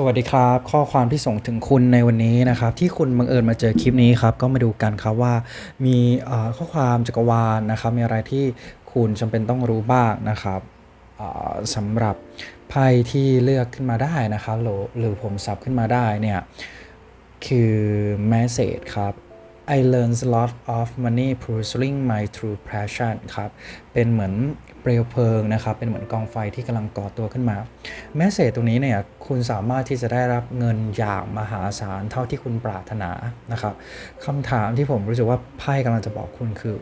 สวัสดีครับ ข้อความที่ส่งถึงคุณในวันนี้นะครับ ที่คุณบังเอิญมาเจอคลิปนี้ครับ ก็มาดูกันครับว่ามีข้อความจักรวาลนะครับ มีอะไรที่คุณจำเป็นต้องรู้บ้างนะครับสำหรับไพ่ที่เลือกขึ้นมาได้นะครับหรือผมสับขึ้นมาได้เนี่ยคือแมสเซจครับ I learned a lot of money pursuing my true passion ครับ เป็นเหมือนเปลวเพลิงนะครับ เป็นเหมือนกองไฟที่กำลังก่อตัวขึ้นมา แมสเซจตรงนี้เนี่ย คุณสามารถที่จะได้รับเงินอย่างมหาศาลเท่าที่คุณปรารถนานะครับคำถามที่ผมรู้สึกว่าไพ่กำลังจะบอกคุณคือ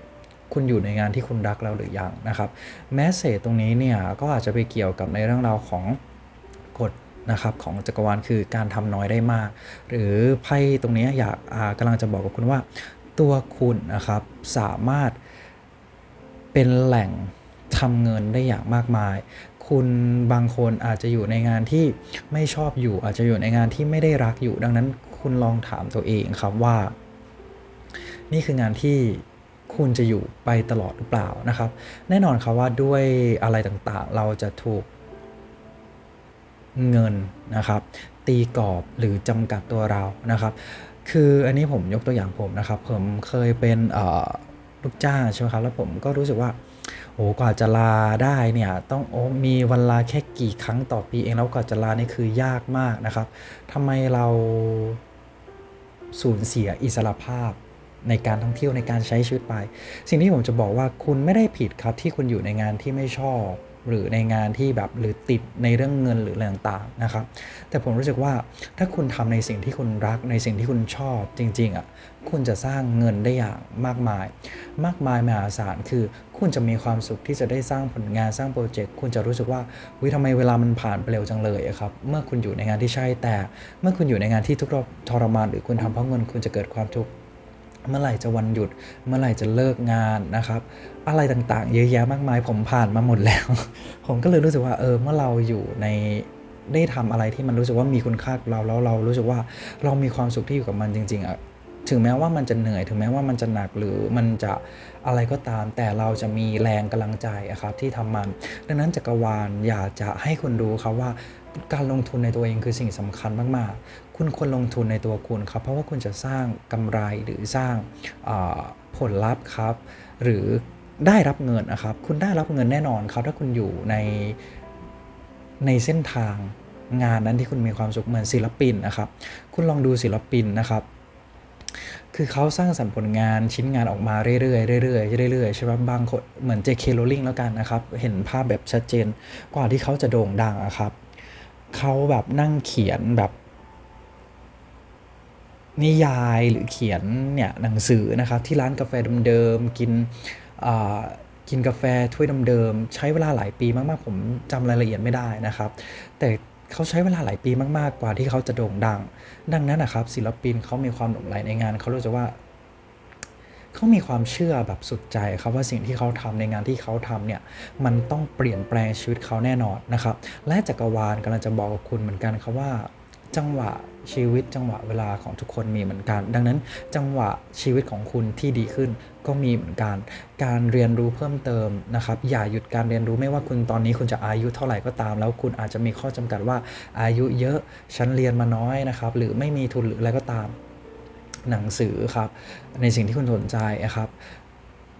คุณอยู่ในงานที่คุณรักแล้วหรือยังนะครับ แมสเซจตรงนี้เนี่ย ก็อาจจะไปเกี่ยวกับในเรื่องราวของ นะครับของจักรวาลคือการทำน้อยได้มาก หรือไพ่ตรงนี้อยากอ่ากำลังจะบอกกับคุณว่า ตัวคุณนะครับสามารถเป็นแหล่งทำเงินได้อย่างมากมาย คุณบางคนอาจจะอยู่ในงานที่ไม่ชอบอยู่ อาจจะอยู่ในงานที่ไม่ได้รักอยู่ ดังนั้นคุณลองถามตัวเองครับว่า นี่คืองานที่คุณจะอยู่ไปตลอดหรือเปล่านะครับ แน่นอนครับว่าด้วยอะไรต่างๆ เราจะถูก เงินนะครับ ตีกรอบหรือจำกัดตัวเรานะครับ คืออันนี้ผมยกตัวอย่างผมนะครับ ผมเคยเป็นลูกจ้างใช่ไหมครับแล้วผมก็รู้สึกว่าโอ้กว่าจะลาได้เนี่ยต้องโอ้มีวันลาแค่กี่ครั้งต่อปีเองแล้วกว่าจะลานี่คือยากมากนะครับทำไมเราสูญเสียอิสรภาพ ในการท่องเที่ยวในการใช้ชีวิตไป สิ่งที่ผมจะบอกว่าคุณไม่ได้ผิดครับที่คุณอยู่ในงานที่ไม่ชอบ หรือในงานที่แบบหรือติดในเรื่องเงินหรืออะไรต่างๆนะครับ แต่ผมรู้สึกว่าถ้าคุณทำในสิ่งที่คุณรักในสิ่งที่คุณชอบจริงๆอะคุณจะสร้างเงินได้อย่างมากมาย มากมายมหาศาลคือ คุณจะมีความสุขที่จะได้สร้างผลงานสร้างโปรเจกต์คุณจะรู้สึกว่าวิทำไมเวลามันผ่านไปเร็วจังเลยครับเมื่อคุณอยู่ในงานที่ใช่แต่ เมื่อคุณอยู่ในงานที่ทุกข์ทรมานหรือคุณทำเพราะเงินคุณจะเกิดความทุกข์ เมื่อไหร่จะวันหยุด เมื่อไหร่จะเลิกงานนะครับ อะไรต่างๆ เยอะแยะมากมาย ผมผ่านมาหมดแล้ว ผมก็เลยรู้สึกว่าเออเมื่อเราอยู่ในได้ทำอะไรที่มันรู้สึกว่ามีคุณค่ากับเราแล้วเรารู้สึกว่าเรามีความสุขที่อยู่กับมันจริง ๆอะถึงแม้ว่ามันจะเหนื่อยถึงแม้ว่ามันจะหนักหรือมันจะอะไรก็ตาม แต่เราจะมีแรงกำลังใจอะครับที่ทำมัน ดังนั้นจักรวาลอยากจะให้คุณรู้ครับว่า การลงทุนในตัวเองคือสิ่งสำคัญมาก ๆ คุณควรลงทุนในตัวคุณครับ เพราะว่าคุณจะสร้างกำไรหรือสร้างผลลัพธ์ครับ หรือได้รับเงินนะครับ คุณได้รับเงินแน่นอนครับ ถ้าคุณอยู่ในในเส้นทางงานนั้นที่คุณมีความสุขเหมือนศิลปินนะครับ คุณลองดูศิลปินนะครับ คือเขาสร้างสรรค์ผลงานชิ้นงานออกมาเรื่อยๆเรื่อยๆเรื่อยๆใช่ไหมบางคนเหมือน J.K. Rowling แล้วกันนะครับ เห็นภาพแบบชัดเจนกว่าที่เขาจะโด่งดังอะครับ เขาแบบนั่งเขียนแบบ นิยายหรือเขียนเนี่ยหนังสือนะครับ ที่ร้านกาแฟเดิมๆกินกินกาแฟถ้วยเดิมๆใช้เวลาหลายปีมากๆ ผมจำรายละเอียดไม่ได้นะครับ แต่เขาใช้เวลาหลายปีมากๆ กว่าที่เขาจะโด่งดัง ดังนั้นนะครับศิลปินเขามีความหลงใหลในงานเขารู้สึกว่า เขามีความเชื่อแบบสุดใจครับว่าสิ่งที่เขาทำในงานที่เขาทำเนี่ยมันต้องเปลี่ยนแปลงชีวิตเขาแน่นอนนะครับและจักรวาลกำลังจะบอกกับคุณเหมือนกันครับว่าจังหวะชีวิตจังหวะเวลาของทุกคนมีเหมือนกัน ดังนั้นจังหวะชีวิตของคุณที่ดีขึ้นก็มีเหมือนกัน การเรียนรู้เพิ่มเติมนะครับ อย่าหยุดการเรียนรู้ไม่ว่าคุณตอนนี้คุณจะอายุเท่าไหร่ก็ตาม แล้วคุณอาจจะมีข้อจำกัดว่าอายุเยอะฉันเรียนมาน้อยนะครับ หรือไม่มีทุนหรืออะไรก็ตาม หนังสือครับ ในสิ่งที่คุณสนใจนะครับ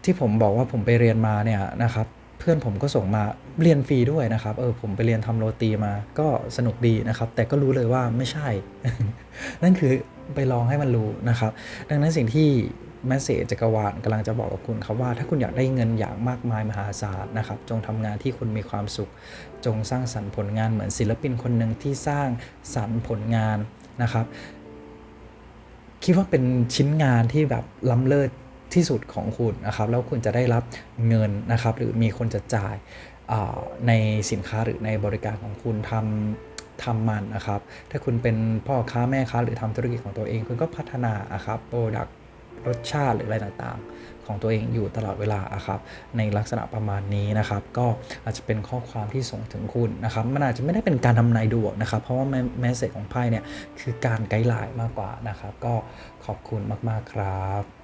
ที่ผมบอกว่าผมไปเรียนมาเนี่ยนะครับเพื่อนผมก็ส่งมาเรียนฟรีด้วยนะครับ เออผมไปเรียนทำโรตีมาก็สนุกดีนะครับ แต่ก็รู้เลยว่าไม่ใช่ นั่นคือไปลองให้มันรู้นะครับ ดังนั้นสิ่งที่แมสเซจจักรวาลกำลังจะบอกกับคุณครับว่า ถ้าคุณอยากได้เงินอย่างมากมายมหาศาลนะครับ จงทำงานที่คุณมีความสุข จงสร้างสรรค์ผลงานเหมือนศิลปินคนหนึ่งที่สร้างสรรค์ผลงานนะครับ คิดว่าเป็นชิ้นงานที่แบบล้ำเลิศที่สุดของคุณนะครับ แล้วคุณจะได้รับเงินนะครับ หรือมีคนจะจ่ายในสินค้าหรือในบริการของคุณทำทำมันนะครับ ถ้าคุณเป็นพ่อค้าแม่ค้าหรือทำธุรกิจของตัวเอง คุณก็พัฒนาอะครับโปรดัก รสชาติหรืออะไรต่างๆ ของตัวเองอยู่ตลอดเวลาครับในลักษณะประมาณนี้นะครับ ก็อาจจะเป็นข้อความที่ส่งถึงคุณนะครับ มันอาจจะไม่ได้เป็นการทำนายดวงนะครับ เพราะว่าแมสเซจของไพ่เนี่ยคือการไกด์ไลน์มากกว่านะครับ ก็ขอบคุณมากๆครับ